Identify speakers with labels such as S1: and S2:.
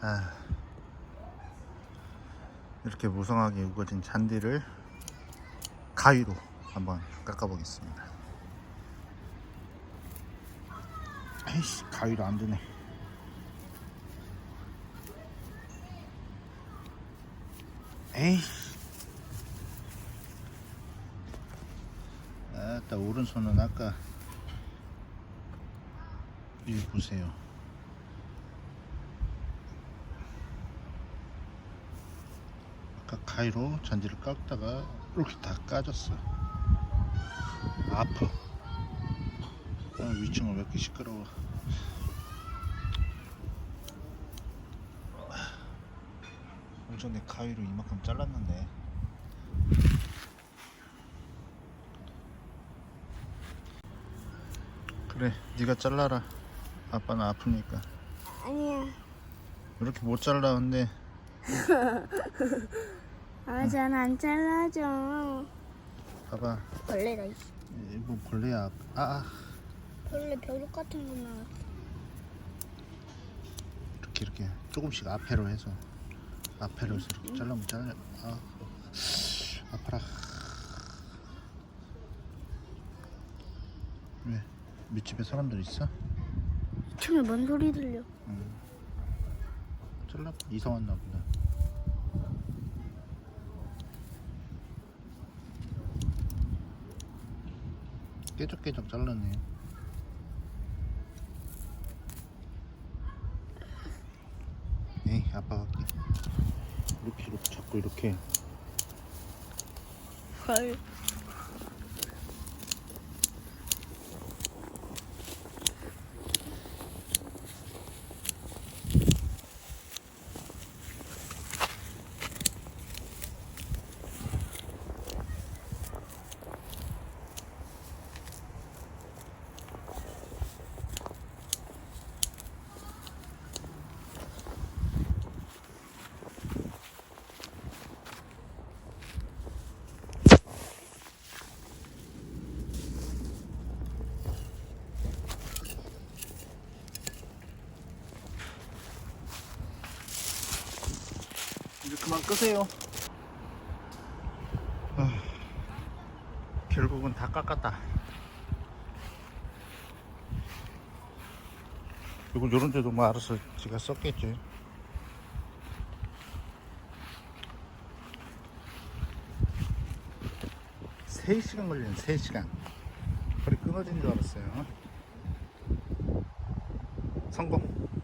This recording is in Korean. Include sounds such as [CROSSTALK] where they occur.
S1: 아, 이렇게 무성하게 우거진 잔디를 가위로 한번 깎아보겠습니다. 에이씨, 가위로 안 되네. 에이씨. 아따, 오른손은 아까 이 보세요. 아까 가위로 잔디를 깎다가 이렇게 다 까졌어. 아파. 아, 위층을 왜 이렇게 시끄러워. 오전에 가위로 이만큼 잘랐는데. 그래, 네가 잘라라. 아빠는 아프니까.
S2: 아니야.
S1: 이렇게 못 잘라 근데 [LAUGHS]
S2: 아, 전 안 잘라줘.
S1: 봐봐
S2: 벌레다, 이씨.
S1: 이뭐 벌레야 아, 아
S2: 벌레 벼룩 같은 거 나왔어.
S1: 이렇게 이렇게 조금씩 앞에로 해서 앞에로 해서 이렇게 잘라면 잘라 아 아파라 왜 밑집에 사람들 있어?
S2: 층에 뭔 소리 들려?
S1: 잘라 이사 왔나 보다. 깨적깨적 잘랐네. 에이 아빠가 이렇게 이렇게 자꾸 이렇게.
S2: 헐.
S1: 이제 그만 끄세요. 아, 결국은 다 깎았다. 이거 요런 데도 뭐 알아서 지가 썼겠지. 세시간 걸리네, 3시간. 허리 끊어진 줄 알았어요. 성공.